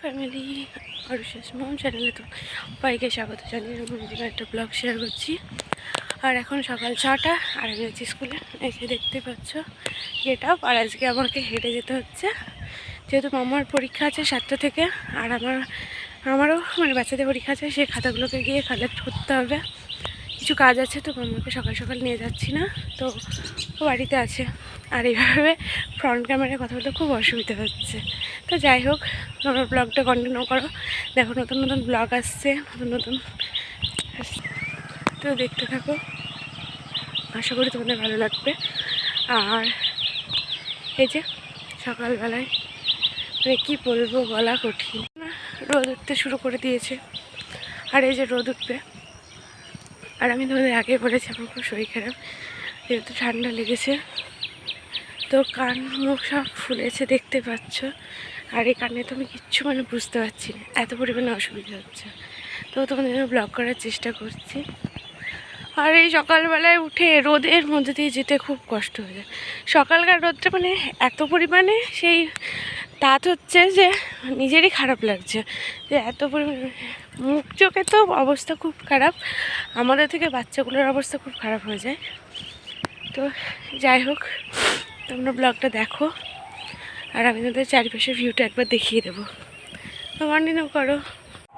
Family আর শেষ মম চ্যানেলে তো সবাইকে স্বাগত জানিয়ে আমি একটা ব্লগ শেয়ার করছি। আর এখন সকাল ছটা, আর আমি আছি স্কুলে এসে দেখতে পাচ্ছ গেট আপ আর আজকে আমাকে হেঁটে যেতে হচ্ছে। যেহেতু মামার পরীক্ষা আছে সাতটা থেকে, আর আমার, আমারও মানে বাচ্চাদের পরীক্ষা আছে, সেই খাতাগুলোকে গিয়ে কালেক্ট করতে হবে। কিছু কাজ আছে তো মামাকে সকাল সকাল নিয়ে যাচ্ছি না, তো বাড়িতে আছে। আর এইভাবে ফ্রন্ট ক্যামেরায় কথা বলতে খুব অসুবিধা হচ্ছে। তো যাই হোক, আমার ব্লগটা কন্টিনিউ করো। দেখো নতুন নতুন ব্লগ আসছে, নতুন নতুন তো দেখতে থাকো। আশা করি তোমাদের ভালো লাগবে। আর এই যে সকালবেলায় মানে কী বলব বলা কঠিন। রোদ উঠতে শুরু করে দিয়েছে। আর এই যে রোদ উঠবে। আর আমি তোমাদের আগে বলেছি, আমার খুব শরীর খারাপ। যেহেতু ঠান্ডা লেগেছে। তো কান মুখ সব ফুলেছে, দেখতে পাচ্ছ। আর এই কানে তো আমি কিচ্ছু মানে বুঝতে পারছি না। এত পরিমাণে অসুবিধা হচ্ছে। তো তোমাদের জন্য ব্লগ করার চেষ্টা করছি। আর এই সকালবেলায় উঠে রোদের মধ্যে দিয়ে যেতে খুব কষ্ট হয়ে যায়। সকালকার রোদটা মানে এত পরিমাণে সেই তাত হচ্ছে যে নিজেরই খারাপ লাগছে। যে এত পরিমাণে মুখ চোখে তো অবস্থা খুব খারাপ। আমাদের থেকে বাচ্চাগুলোর অবস্থা খুব খারাপ হয়ে যায়। তো যাই হোক তোমরা ব্লগটা দেখো, আর আমি তোমাদের চারিপাশের ভিউটা একবার দেখিয়ে দেবো। তো কন্টিনিউ করো।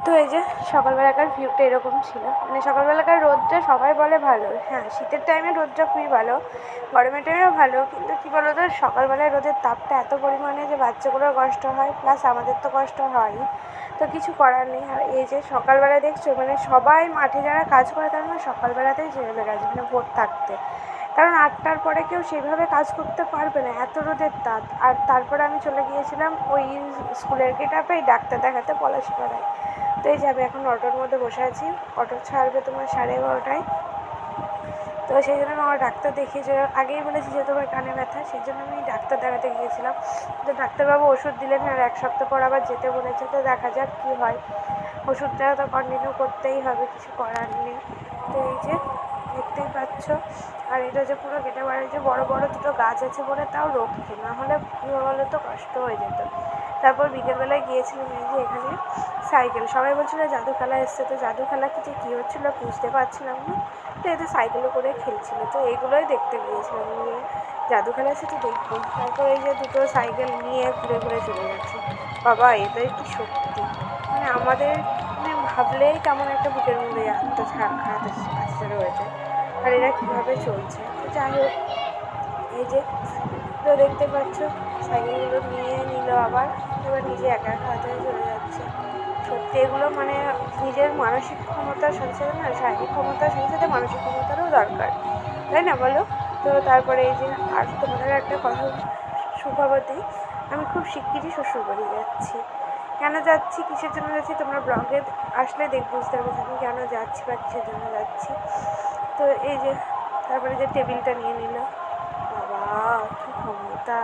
তো এই যে সকালবেলাকার ভিউটা এরকম ছিল। মানে সকালবেলাকার রোদটা সবাই বলে ভালো। হ্যাঁ শীতের টাইমে রোদটা খুবই ভালো। গরমের টাইমেও ভালো। কিন্তু কী বলো তো সকালবেলায় রোদের তাপটা এত পরিমাণে যে বাচ্চাগুলোর কষ্ট হয় প্লাস আমাদের তো কষ্ট হয়ই। তো কিছু করার নেই। আর এই যে সকালবেলায় দেখছ মানে সবাই মাঠে যারা কাজ করে তারা সকালবেলাতেই ছেড়ে গেছে মানে ভোর থাকতে। কারণ আটটার পরে কেউ সেভাবে কাজ করতে পারবে না, এত রোদের তাপ। আর তারপরে আমি চলে গিয়েছিলাম ওই স্কুলের গেটাপেই ডাক্তার দেখাতে পলাশপাড়ায় তো এই যাবে এখন অটোর মধ্যে বসে আছি, অটো ছাড়বে তোমার সাড়ে এগারোটায়। তো সেই জন্য আমি আমার ডাক্তার দেখিয়েছে আগেই বলেছি যে তোমার কানে ব্যথা, সেই জন্য আমি ডাক্তার দেখাতে গিয়েছিলাম। তো ডাক্তারবাবু ওষুধ দিলেন আর এক সপ্তাহ পর আবার যেতে বলেছে, তো দেখা যাক কী হয়। ওষুধটা তো কন্টিনিউ করতেই হবে, কিছু করার নেই। তো এই যে দেখতেই পাচ্ছ। আর এটা যে পুরো গেটে বাড়ি যে বড় বড় দুটো গাছ আছে বলে তাও রোগছে না হলে কী বলো তো, কষ্ট হয়ে যেত। তারপর বিকেলবেলায় গিয়েছিলাম এই যে এখানে সাইকেল। সবাই বলছিল, জাদু খেলা এসছে। তো জাদু খেলা কিছু কী হচ্ছিল বুঝতে পারছিলাম না। তো এতে সাইকেলে করে খেলছিল। তো এইগুলোই দেখতে গিয়েছিলাম নিয়ে জাদু খেলা এসে তো দেখব। তারপর এই যে দুটো সাইকেল নিয়ে ঘুরে ঘুরে চলে যাচ্ছে বাবা, এটাই কি সত্যি। মানে আমাদের মানে ভাবলেই কেমন একটা বুকের মধ্যে আত্মা খারাপ রয়েছে। আর এরা কীভাবে চলছে? যাই হোক, এই যে তো দেখতে পাচ্ছ, সাইকেলগুলো নিয়ে নিল আবার, এবার নিজে একা একা হাতে চলে যাচ্ছে। সত্যি এগুলো মানে নিজের মানসিক ক্ষমতার সাথে সাথে না, শারীরিক ক্ষমতার সাথে সাথে মানসিক ক্ষমতারও দরকার। তাই না বলো? তো তারপরে এই যে আর তোমাদের একটা কথা, সুখবর দিই, আমি খুব শিগগিরই শ্বশুর বাড়ি যাচ্ছি। কেন যাচ্ছি, কিসের জন্য যাচ্ছি, তোমরা ব্লগে আসলে দেখ বুঝতে পারবে আমি কেন যাচ্ছি বা কিসের জন্য যাচ্ছি। তো এই যে, তারপরে যে টেবিলটা নিয়ে নিল। বাবা, কী ক্ষমতা।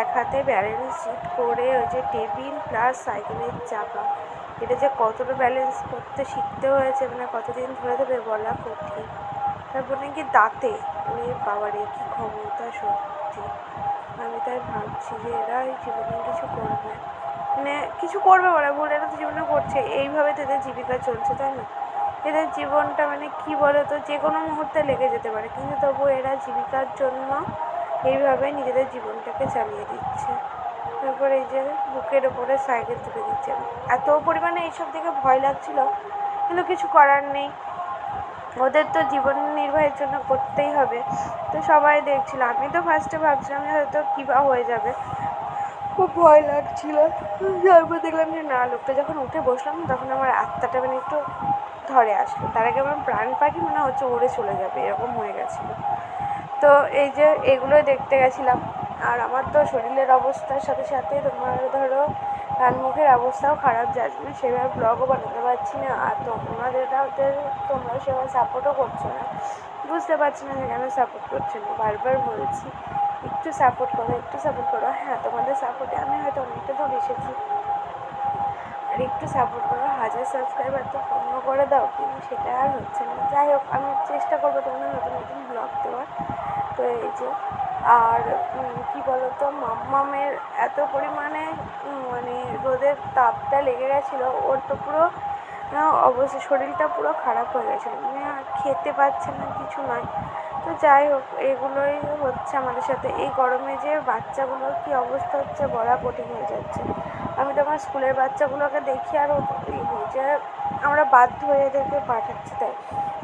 এক হাতে ব্যালেন্স শিট করে ওই যে টেবিল প্লাস সাইকেলের চাকা। এটা যে কতটা ব্যালেন্স করতে শিখতে হয়েছে মানে কতদিন ধরে ধরে বলা কঠিন। তারপর নাকি দাঁতে। ওরে বাবারে, কী ক্ষমতা সত্যি। আমি তাই ভাবছি যে এরা জীবনে কিছু করবে মানে কিছু করবে বলে ভুল এরা তো জীবনে করছে এইভাবে তো এদের জীবিকা চলছে, তাই না? এদের জীবনটা মানে কি বলো তো যে কোনো মুহূর্তে লেগে যেতে পারে, কিন্তু তবু এরা জীবিকার জন্য এইভাবে নিজেদের জীবনটাকে চালিয়ে দিচ্ছে। তারপর এই যে বুকের ওপরে সাইকেল তুলে দিচ্ছে। এত পরিমাণে এইসব দিকে ভয় লাগছিল, কিন্তু কিছু করার নেই। ওদের তো জীবন নির্বাহের জন্য করতেই হবে। তো সবাই দেখছিল, আমি তো ফার্স্টে ভাবছিলাম যে হয়তো কী বা হয়ে যাবে। খুব ভয় লাগছিল। তারপর দেখলাম যে না, লোকটা যখন উঠে বসলাম, তখন আমার আত্মাটা মানে একটু ধরে আসলো। তার আগে আমার প্রাণ পাখি মনে হচ্ছে উড়ে চলে যাবে, এরকম হয়ে গেছিল। তো এই যে এগুলোই দেখতে গেছিলাম। আর আমার তো শরীরের অবস্থার সাথে সাথে তোমার ধরো, কান মুখের অবস্থাও খারাপ যাচ্ছে সেভাবে ব্লগও বানাতে পারছি না। আর তোমাদের ওদের তোমরা সেভাবে সাপোর্টও করছ না। বুঝতে পারছি না যে কেন সাপোর্ট করছ না। বারবার বলছি, একটু সাপোর্ট করো, একটু সাপোর্ট করো। হ্যাঁ তোমাদের সাপোর্টে আমি হয়তো অনেকটা দূর এসেছি। আর একটু সাপোর্ট করো, হাজার সাবস্ক্রাইবার তো পূর্ণ করে দাও, কিন্তু সেটা আর হচ্ছে না। যাই হোক, আমি চেষ্টা করব তোমাদের নতুন নতুন ব্লগ দেওয়ার। তো এই যে, আর কি বলতো, মাম্মামের এত পরিমাণে মানে রোদের তাপটা লেগে গেছিল, ওর তো পুরো অবশ্য শরীরটা পুরো খারাপ হয়ে গেছিল। মানে আর খেতে পারছে না, কিছু নয়। তো যাই হোক, এগুলোই হচ্ছে আমাদের সাথে। এই গরমে যে বাচ্চাগুলোর কী অবস্থা হচ্ছে বলা কঠিন হয়ে যাচ্ছে। আমি তো আমার স্কুলের বাচ্চাগুলোকে দেখি আরও যে আমরা বাধ্য হয়ে এদেরকে পাঠাচ্ছি তাই।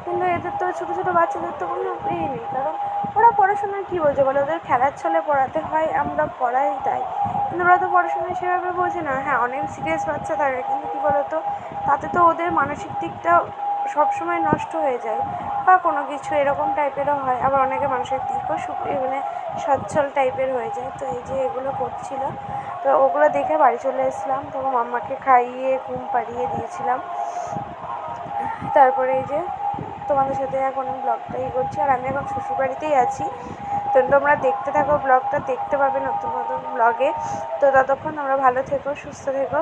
কিন্তু এদের তো ছোটো ছোটো বাচ্চাদের তো কোনো ইয়ে নেই। কারণ ওরা পড়াশোনা কী বলছে বলে? ওদের খেলার ছলে পড়াতে হয়, আমরা পড়াই তাই। কিন্তু ওরা তো পড়াশোনা সেভাবে বোঝে না। হ্যাঁ অনেক সিরিয়াস বাচ্চা থাকে কিন্তু কী বলতো, তাতে তো ওদের মানসিক দিকটা সবসময় নষ্ট হয়ে যায় বা কোনো কিছু এরকম টাইপেরও হয়। আবার অনেকে মানসিক দিকও মানে সচ্ছল টাইপের হয়ে যায়। তো এই যে এগুলো করছিল, তো ওগুলো দেখে বাড়ি চলে এসেছিলাম। তখন মাম্মাকে খাইয়ে, ঘুম পাড়িয়ে দিয়েছিলাম। তারপরে এই যে তোমাদের সাথে এখন ব্লগটা ই করছি। আর আমি এখন শ্বশুরবাড়িতেই আছি। তো তোমরা দেখতে থাকো ব্লগটা দেখতে পাবে নতুন নতুন ব্লগে তো ততক্ষণ তোমরা ভালো থেকো, সুস্থ থেকো।